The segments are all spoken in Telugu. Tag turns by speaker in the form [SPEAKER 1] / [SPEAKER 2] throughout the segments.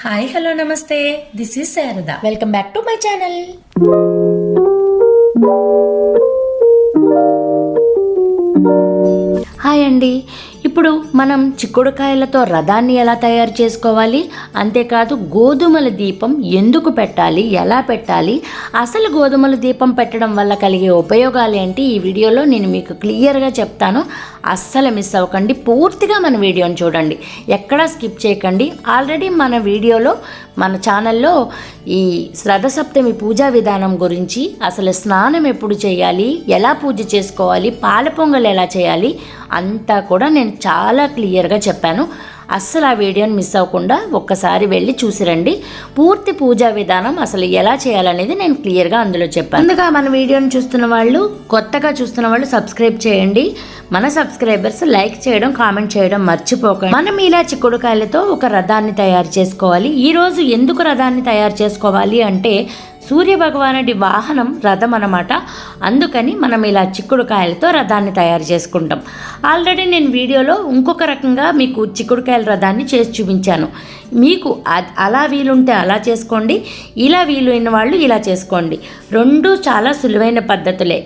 [SPEAKER 1] హాయ్ హలో నమస్తే this is Sharada
[SPEAKER 2] welcome back to my channel hi అండి ఇప్పుడు మనం చిక్కుడుకాయలతో రథాన్ని ఎలా తయారు చేసుకోవాలి? అంతేకాదు గోధుమల దీపం ఎందుకు పెట్టాలి? ఎలా పెట్టాలి? అసలు గోధుమల దీపం పెట్టడం వల్ల కలిగే ఉపయోగాలు ఏంటి? ఈ వీడియోలో నేను మీకు క్లియర్గా చెప్తాను. అస్సలు మిస్ అవ్వకండి. పూర్తిగా మన వీడియోని చూడండి. ఎక్కడా స్కిప్ చేయకండి. ఆల్రెడీ మన వీడియోలో మన ఛానల్లో ఈ రథసప్తమి పూజా విధానం గురించి అసలు స్నానం ఎప్పుడు చేయాలి? ఎలా పూజ చేసుకోవాలి? పాల పొంగల్ ఎలా చేయాలి? అంతా కూడా నేను చాలా క్లియర్గా చెప్పాను. అస్సలు ఆ వీడియోని మిస్ అవ్వకుండా ఒక్కసారి వెళ్ళి చూసిరండి పూర్తి పూజా విధానం అసలు ఎలా చేయాలనేది నేను క్లియర్గా అందులో చెప్పాను. ముందుగా మన వీడియోని చూస్తున్న వాళ్ళు కొత్తగా చూస్తున్న వాళ్ళు సబ్స్క్రైబ్ చేయండి. మన సబ్స్క్రైబర్స్ లైక్ చేయడం కామెంట్ చేయడం మర్చిపోకండి. మనం ఇలా చిక్కుడుకాయలతో ఒక రథాన్ని తయారు చేసుకోవాలి. ఈరోజు ఎందుకు రథాన్ని తయారు చేసుకోవాలి అంటే సూర్య భగవానుడి వాహనం రథం అనమాట అందుకని మనం ఇలా చిక్కుడుకాయలతో రథాన్ని తయారు చేసుకుంటాం. ఆల్రెడీ నేను వీడియోలో ఇంకొక రకంగా మీకు చిక్కుడుకాయల రథాన్ని చేసి చూపించాను. మీకు అలా వీలుంటే అలా చేసుకోండి ఇలా వీలైన వాళ్ళు ఇలా చేసుకోండి. రెండు చాలా సులువైన పద్ధతులే.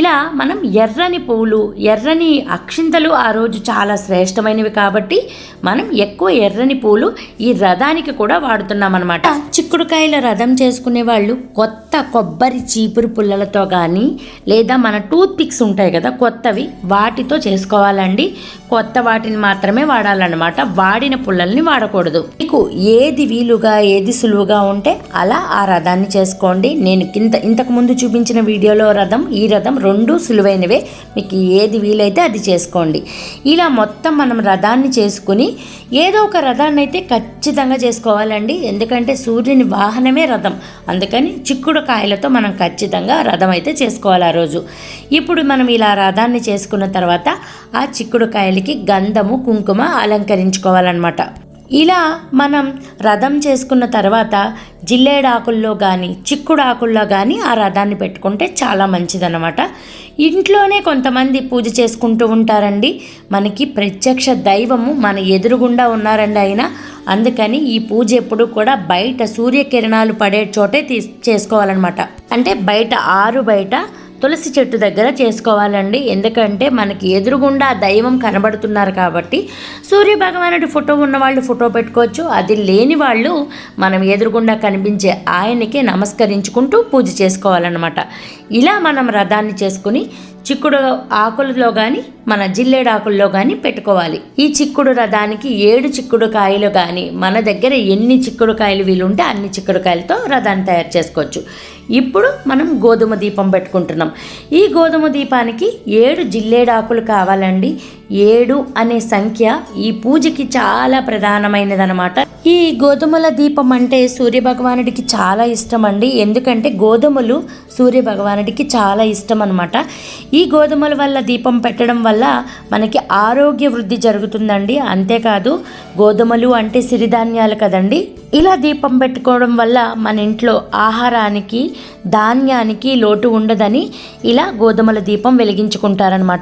[SPEAKER 2] ఇలా మనం ఎర్రని పువ్వులు ఎర్రని అక్షింతలు ఆ రోజు చాలా శ్రేష్టమైనవి కాబట్టి మనం ఎక్కువ ఎర్రని పూలు ఈ రథానికి కూడా వాడుతున్నాం అనమాట చిక్కుడుకాయల రథం చేసుకునే వాళ్ళు కొత్త కొబ్బరి చీపురు పుల్లలతో కానీ లేదా మన టూత్ పిక్స్ ఉంటాయి కదా కొత్తవి వాటితో చేసుకోవాలండి. కొత్త వాటిని మాత్రమే వాడాలన్నమాట. వాడిన పుల్లల్ని వాడకూడదు. మీకు ఏది వీలుగా ఏది సులువుగా ఉంటే అలా ఆ రథాన్ని చేసుకోండి. నేను కింద ఇంతకు ముందు చూపించిన వీడియోలో రథం ఈ రథం రెండు సులువైనవే. మీకు ఏది వీలైతే అది చేసుకోండి. ఇలా మొత్తం మనం రథాన్ని చేసుకుని ఏదో ఒక రథాన్ని అయితే ఖచ్చితంగా చేసుకోవాలండి. ఎందుకంటే సూర్యుని వాహనమే రథం. అందుకని చిక్కుడు కాయలతో మనం ఖచ్చితంగా రథం అయితే చేసుకోవాలి ఆ రోజు. ఇప్పుడు మనం ఇలా రథాన్ని చేసుకున్న తర్వాత ఆ చిక్కుడు కాయలకి గంధము కుంకుమ అలంకరించుకోవాలన్నమాట. ఇలా మనం రథం చేసుకున్న తర్వాత జిల్లేడాకుల్లో కానీ చిక్కుడాకుల్లో కానీ ఆ రథాన్ని పెట్టుకుంటే చాలా మంచిదన్నమాట. ఇంట్లోనే కొంతమంది పూజ చేసుకుంటూ ఉంటారండి. మనకి ప్రత్యక్ష దైవము మన ఎదురుగుండా ఉన్నారండి ఆయన. అందుకని ఈ పూజ ఎప్పుడు కూడా బయట సూర్యకిరణాలు పడే చోటే తీ చేసుకోవాలన్నమాట. అంటే బయట ఆరు బయట తులసి చెట్టు దగ్గర చేసుకోవాలండి. ఎందుకంటే మనకి ఎదురుగుండా దైవం కనబడుతున్నారు కాబట్టి సూర్య భగవానుడి ఫోటో ఉన్న వాళ్ళు ఫోటో పెట్టుకోవచ్చు. అది లేని వాళ్ళు మనం ఎదురుగుండా కనిపించే ఆయనకి నమస్కరించుకుంటూ పూజ చేసుకోవాలన్నమాట. ఇలా మనం రథాన్ని చేసుకుని చిక్కుడు ఆకులలో కానీ మన జిల్లేడు ఆకుల్లో కానీ పెట్టుకోవాలి. ఈ చిక్కుడు రథానికి ఏడు చిక్కుడు కాయలు కానీ మన దగ్గర ఎన్ని చిక్కుడు కాయలు వీలుంటే అన్ని చిక్కుడు కాయలతో రథాన్ని తయారు చేసుకోవచ్చు. ఇప్పుడు మనం గోధుమ దీపం పెట్టుకుంటున్నాం. ఈ గోధుమ దీపానికి ఏడు జిల్లేడాకులు కావాలండి. ఏడు అనే సంఖ్య ఈ పూజకి చాలా ప్రధానమైనదనమాట ఈ గోధుమల దీపం అంటే సూర్య భగవానుడికి చాలా ఇష్టం అండి ఎందుకంటే గోధుమలు సూర్య భగవానుడికి చాలా ఇష్టం అనమాట ఈ గోధుమల వల్ల దీపం పెట్టడం వల్ల మనకి ఆరోగ్య వృద్ధి జరుగుతుందండి. అంతేకాదు గోధుమలు అంటే సిరిధాన్యాలు కదండి. ఇలా దీపం పెట్టుకోవడం వల్ల మన ఇంట్లో ఆహారానికి ధాన్యానికి లోటు ఉండదని ఇలా గోధుమల దీపం వెలిగించుకుంటారనమాట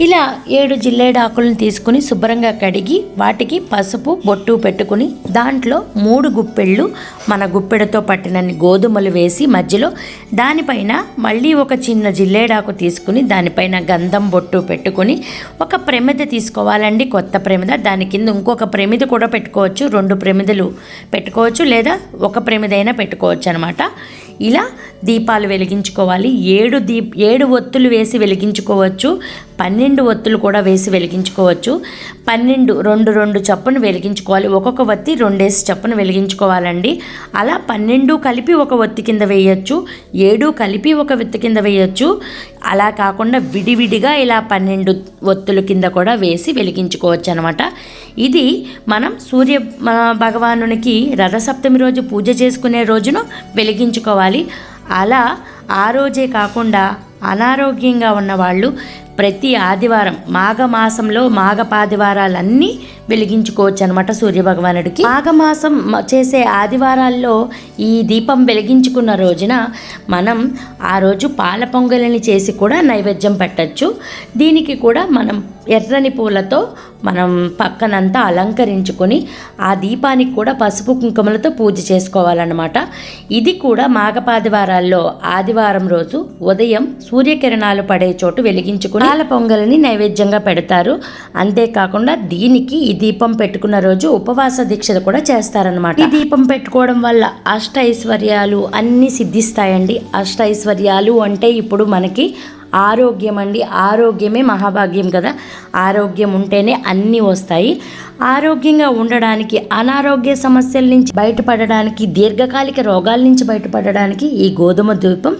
[SPEAKER 2] ఇలా ఏడు జిల్లేడాకులను తీసుకుని శుభ్రంగా కడిగి వాటికి పసుపు బొట్టు పెట్టుకుని దాంట్లో మూడు గుప్పెళ్ళు మన గుప్పెడతో పట్టినన్ని గోధుమలు వేసి మధ్యలో దానిపైన మళ్ళీ ఒక చిన్న జిల్లేడాకు తీసుకుని దానిపైన గంధం బొట్టు పెట్టుకుని ఒక ప్రమిద తీసుకోవాలండి. కొత్త ప్రమిద. దాని కింద ఇంకొక ప్రమిద కూడా పెట్టుకోవచ్చు. రెండు ప్రమిదలు పెట్టు పెట్టుకోవచ్చు లేదా ఒక ప్రమిదైనా పెట్టుకోవచ్చు అనమాట ఇలా దీపాలు వెలిగించుకోవాలి. ఏడు దీప్ ఏడు ఒత్తులు వేసి వెలిగించుకోవచ్చు. పన్నెండు ఒత్తులు కూడా వేసి వెలిగించుకోవచ్చు. పన్నెండు రెండు రెండు చప్పును వెలిగించుకోవాలి. ఒక్కొక్క ఒత్తి రెండేసి చప్పును వెలిగించుకోవాలండి. అలా పన్నెండు కలిపి ఒక ఒత్తి కింద వేయచ్చు. ఏడు కలిపి ఒక ఒత్తి కింద వేయచ్చు. అలా కాకుండా విడివిడిగా ఇలా పన్నెండు ఒత్తుల కింద కూడా వేసి వెలిగించుకోవచ్చు అనమాట ఇది మనం సూర్య భగవానునికి రథసప్తమి రోజు పూజ చేసుకునే రోజున వెలిగించుకోవాలి. అలా ఆ రోజే కాకుండా అనారోగ్యంగా ఉన్నవాళ్ళు ప్రతి ఆదివారం మాఘమాసంలో మాఘపాదివారాలన్నీ వెలిగించుకోవచ్చు అనమాట సూర్యభగవానుడికి. మాఘమాసం చేసే ఆదివారాల్లో ఈ దీపం వెలిగించుకున్న రోజున మనం ఆ రోజు పాల పొంగలిని చేసి కూడా నైవేద్యం పెట్టచ్చు. దీనికి కూడా మనం ఎర్రని పూలతో మనం పక్కనంతా అలంకరించుకొని ఆ దీపానికి కూడా పసుపు కుంకుమలతో పూజ చేసుకోవాలన్నమాట. ఇది కూడా మాఘపాదివారాల్లో ఆదివారం రోజు ఉదయం సూర్యకిరణాలు పడే చోటు వెలిగించుకుని పాల పొంగలిని నైవేద్యంగా పెడతారు. అంతేకాకుండా దీనికి ఈ దీపం పెట్టుకున్న రోజు ఉపవాస దీక్ష కూడా చేస్తారనమాట ఈ దీపం పెట్టుకోవడం వల్ల అష్ట ఐశ్వర్యాలు అన్నీ సిద్ధిస్తాయండి. అష్ట ఐశ్వర్యాలు అంటే ఇప్పుడు మనకి ఆరోగ్యం అండి. ఆరోగ్యమే మహాభాగ్యం కదా. ఆరోగ్యం ఉంటేనే అన్నీ వస్తాయి. ఆరోగ్యంగా ఉండడానికి అనారోగ్య సమస్యల నుంచి బయటపడడానికి దీర్ఘకాలిక రోగాల నుంచి బయటపడడానికి ఈ గోధుమ ద్వీపం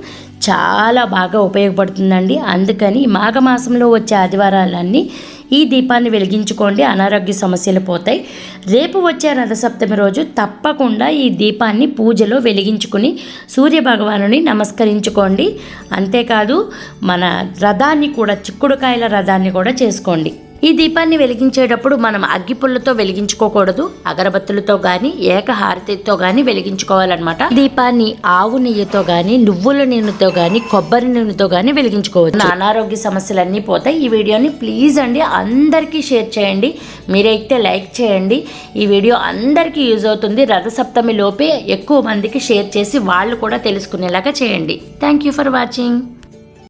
[SPEAKER 2] చాలా బాగా ఉపయోగపడుతుందండి. అందుకని మాఘమాసంలో వచ్చే ఆదివారాలన్నీ ఈ దీపాన్ని వెలిగించుకోండి. అనారోగ్య సమస్యలు పోతాయి. రేపు వచ్చే రథసప్తమి రోజు తప్పకుండా ఈ దీపాన్ని పూజలో వెలిగించుకుని సూర్య భగవానుని నమస్కరించుకోండి. అంతేకాదు మన రథాన్ని కూడా చిక్కుడుకాయల రథాన్ని కూడా చేసుకోండి. ఈ దీపాన్ని వెలిగించేటప్పుడు మనం అగ్గిపుల్లతో వెలిగించుకోకూడదు అగరబత్తులతో కానీ ఏకహారతితో కానీ వెలిగించుకోవాలన్నమాట. దీపాన్ని ఆవు నెయ్యితో కానీ నువ్వుల నూనెతో కానీ కొబ్బరి నూనెతో కానీ వెలిగించుకోవచ్చు. అనారోగ్య సమస్యలన్నీ పోతాయి. ఈ వీడియోని ప్లీజ్ అండి అందరికీ షేర్ చేయండి. మీరైతే లైక్ చేయండి. ఈ వీడియో అందరికీ యూజ్ అవుతుంది. రథసప్తమి లోపే ఎక్కువ మందికి షేర్ చేసి వాళ్ళు కూడా తెలుసుకునేలాగా చేయండి. Thank you for watching.